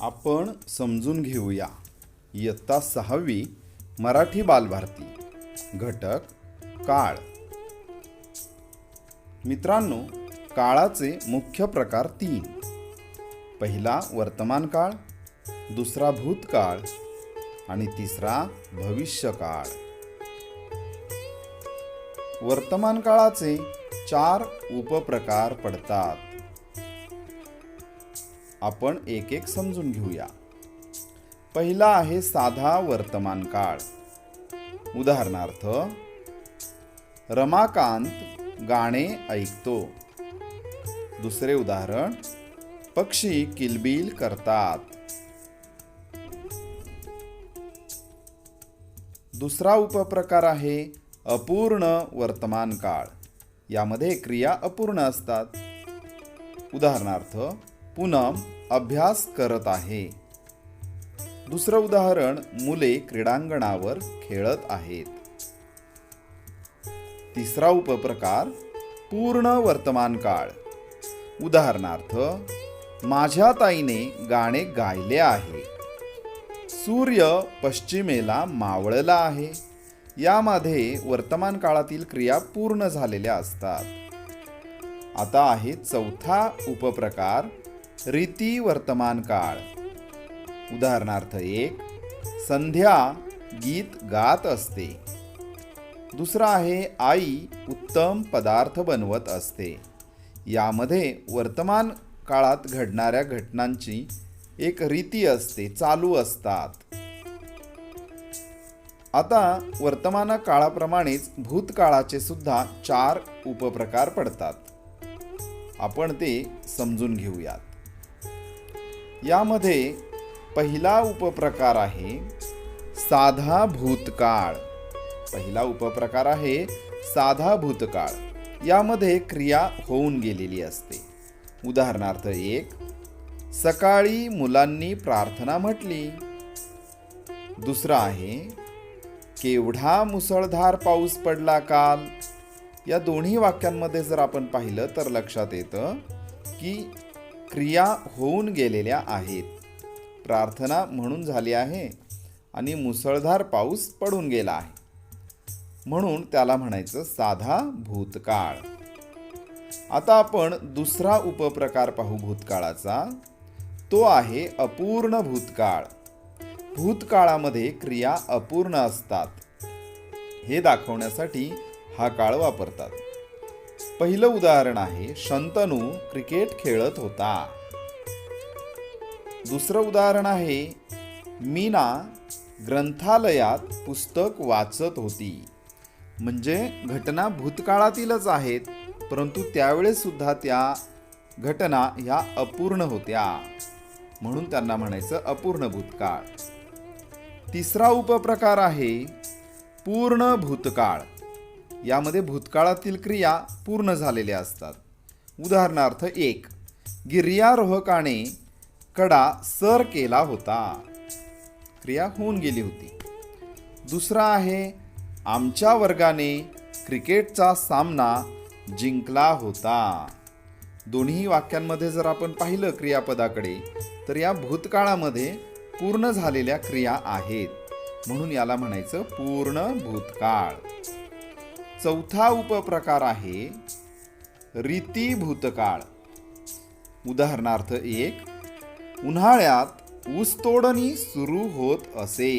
आपण समजून घेऊया. इयत्ता सहावी मराठी बालभारती. घटक काळ. मित्रांनो काळाचे मुख्य प्रकार तीन. पहिला वर्तमान काळ दुसरा भूतकाळ आणि तिसरा भविष्यकाळ. वर्तमान काळाचे चार उपप्रकार पडतात. आपण एक एक समजून घेऊया. पहिला आहे साधा वर्तमान काळ. उदाहरणार्थ रमाकांत गाणे ऐकतो. दुसरे उदाहरण पक्षी किलबिल करतात. दुसरा उपप्रकार आहे अपूर्ण वर्तमान काळ. यामध्ये क्रिया अपूर्ण असतात. उदाहरणार्थ पूनम अभ्यास करत आहे. दुसरं उदाहरण मुले क्रीडांगणावर खेळत आहेत. तिसरा उपप्रकार पूर्ण वर्तमान काळ. उदाहरणार्थ माझ्या ताईने गाणे गायले आहे. सूर्य पश्चिमेला मावळला आहे. यामध्ये वर्तमान काळातील क्रिया पूर्ण झालेल्या असतात. आता आहे चौथा उपप्रकार रीती वर्तमान काळ. उदाहरणार्थ एक संध्या गीत गात असते. दुसरा आहे आई उत्तम पदार्थ बनवत असते. यामध्ये वर्तमान काळात घडणाऱ्या घटनांची एक रीती असते चालू असतात. आता वर्तमान काळाप्रमाणेच भूतकाळाचे सुद्धा चार उपप्रकार पडतात. आपण ते समजून घेऊयात. यामध्ये पहिला उपप्रकार आहे साधा भूतकाळ. पहिला उपप्रकार आहे साधा भूतकाळ. यामध्ये क्रिया होऊन गेलेली असते. उदाहरणार्थ एक सकाळी मुलांनी प्रार्थना म्हटली. दुसरा आहे केवढा मुसळधार पाऊस पडला काल. या दोन्ही वाक्यांमध्ये जर आपण पाहिलं तर लक्षात येतं की क्रिया होऊन गेलेल्या आहेत. प्रार्थना म्हणून झाली आहे आणि मुसळधार पाऊस पडून गेला आहे. म्हणून त्याला म्हणायचं साधा भूतकाळ. आता आपण दुसरा उपप्रकार पाहू भूतकाळाचा. तो आहे अपूर्ण भूतकाळ. भूतकाळामध्ये क्रिया अपूर्ण असतात. हे दाखवण्यासाठी हा काळ वापरतात. पहिलं उदाहरण आहे शंतनू क्रिकेट खेळत होता. दुसरं उदाहरण आहे मीना ग्रंथालयात पुस्तक वाचत होती. म्हणजे घटना भूतकाळातीलच आहेत परंतु त्यावेळेस सुद्धा त्या घटना ह्या अपूर्ण होत्या. म्हणून त्यांना म्हणायचं अपूर्ण भूतकाळ. तिसरा उपप्रकार आहे पूर्ण भूतकाळ. यामध्ये भूतकाळातील क्रिया पूर्ण झालेल्या असतात. उदाहरणार्थ एक गिर्यारोहकाने कडा सर केला होता. क्रिया होऊन गेली होती. दुसरा आहे आमच्या वर्गाने क्रिकेटचा सामना जिंकला होता. दोन्ही वाक्यांमध्ये जर आपण पाहिलं क्रियापदाकडे तर या भूतकाळामध्ये पूर्ण झालेल्या क्रिया आहेत. म्हणून याला म्हणायचं पूर्ण भूतकाळ. चौथा उपप्रकार आहे रीती भूतकाळ उदाहरणार्थ एक उन्हाळ्यात ऊसतोडणी सुरू होत असे.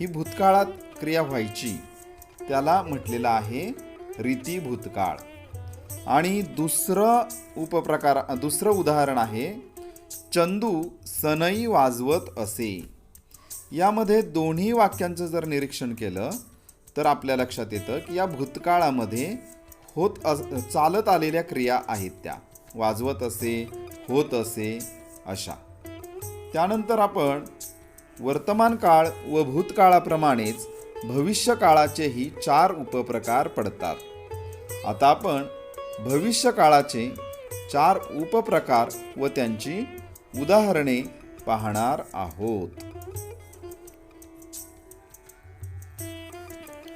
ही भूतकाळात क्रिया व्हायची. त्याला म्हटलेलं आहे रीती भूतकाळ आणि दुसरं उपप्रकार दुसरं उदाहरण आहे चंदू सनई वाजवत असे. यामध्ये दोन्ही वाक्यांचं जर निरीक्षण केलं तर आपल्या लक्षात येतं की या भूतकाळामध्ये होत अस चालत आलेल्या क्रिया आहेत त्या. वाजवत असे होत असे अशा. त्यानंतर आपण वर्तमान काळ व भूतकाळाप्रमाणेच भविष्यकाळाचेही चार उपप्रकार पडतात. आता आपण भविष्यकाळाचे चार उपप्रकार व त्यांची उदाहरणे पाहणार आहोत.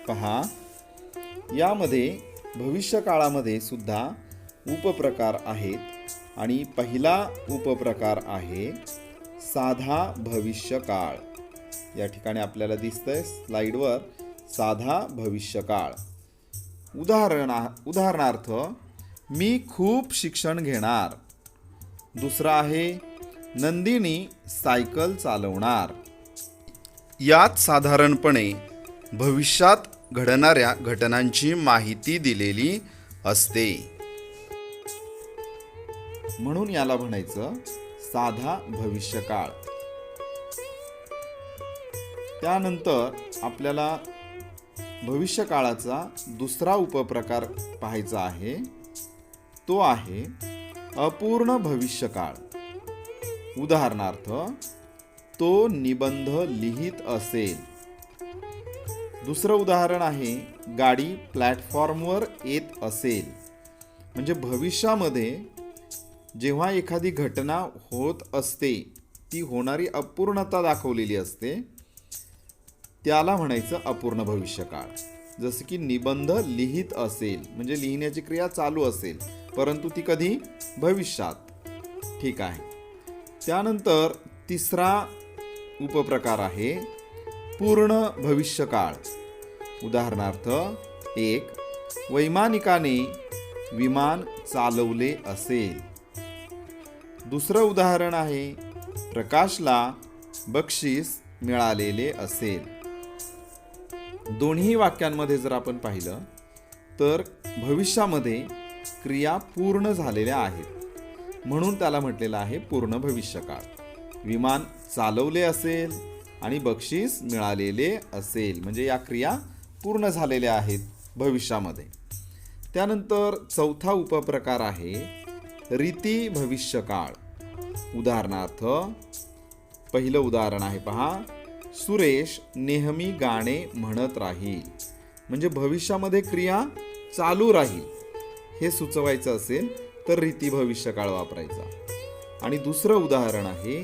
पहा. यामध्ये भविष्यकाळामध्ये सुद्धा उपप्रकार आहेत आणि पहिला उपप्रकार आहे साधा भविष्यकाळ. या ठिकाणी आपल्याला दिसतंय स्लाईडवर साधा भविष्यकाळ. उदाहरण उदाहरणार्थ मी खूप शिक्षण घेणार. दुसरं आहे नंदिनी सायकल चालवणार. यात साधारणपणे भविष्यात घडणाऱ्या घटनांची माहिती दिलेली असते. म्हणून याला म्हणायचं साधा भविष्यकाळ. त्यानंतर आपल्याला भविष्यकाळाचा दुसरा उपप्रकार पाहायचा आहे. तो आहे अपूर्ण भविष्यकाळ. उदाहरणार्थ तो निबंध लिहित असेल. दुसरं उदाहरण आहे गाडी प्लॅटफॉर्मवर येत असेल. म्हणजे भविष्यामध्ये जेव्हा एखादी घटना होत असते ती होणारी अपूर्णता दाखवलेली असते त्याला म्हणायचं अपूर्ण भविष्यकाळ. जसं की निबंध लिहित असेल म्हणजे लिहिण्याची क्रिया चालू असेल परंतु ती कधी? भविष्यात. ठीक आहे. त्यानंतर तिसरा उपप्रकार आहे पूर्ण भविष्यकाळ. उदाहरणार्थ एक वैमानिकाने विमान चालवले असेल. दुसरं उदाहरण आहे प्रकाशला बक्षीस मिळालेले असेल. दोन्ही वाक्यांमध्ये जर आपण पाहिलं तर भविष्यामध्ये क्रिया पूर्ण झालेल्या आहेत. म्हणून त्याला म्हटलेलं आहे पूर्ण भविष्यकाळ. विमान चालवले असेल आणि बक्षीस मिळालेले असेल. म्हणजे या क्रिया पूर्ण झालेल्या आहेत भविष्यामध्ये. त्यानंतर चौथा उपप्रकार आहे रीती भविष्यकाळ उदाहरणार्थ पहिलं उदाहरण आहे पहा. सुरेश नेहमी गाणे म्हणत राहील. म्हणजे भविष्यामध्ये क्रिया चालू राहील. हे सुचवायचं असेल तर रीती भविष्यकाळ वापरायचा. आणि दुसरं उदाहरण आहे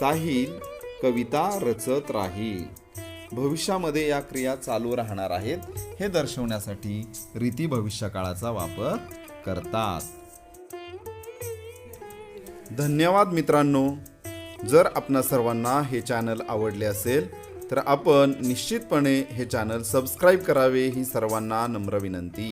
साहिल कविता रचत राहील. भविष्यामध्ये या क्रिया चालू राहणार आहेत हे दर्शवण्यासाठी रीती भविष्यकाळाचा वापर करतात. धन्यवाद मित्रांनो. जर आपणा सर्वांना हे चॅनल आवडले असेल तर आपण निश्चितपणे हे चॅनल सबस्क्राईब करावे ही सर्वांना नम्र विनंती.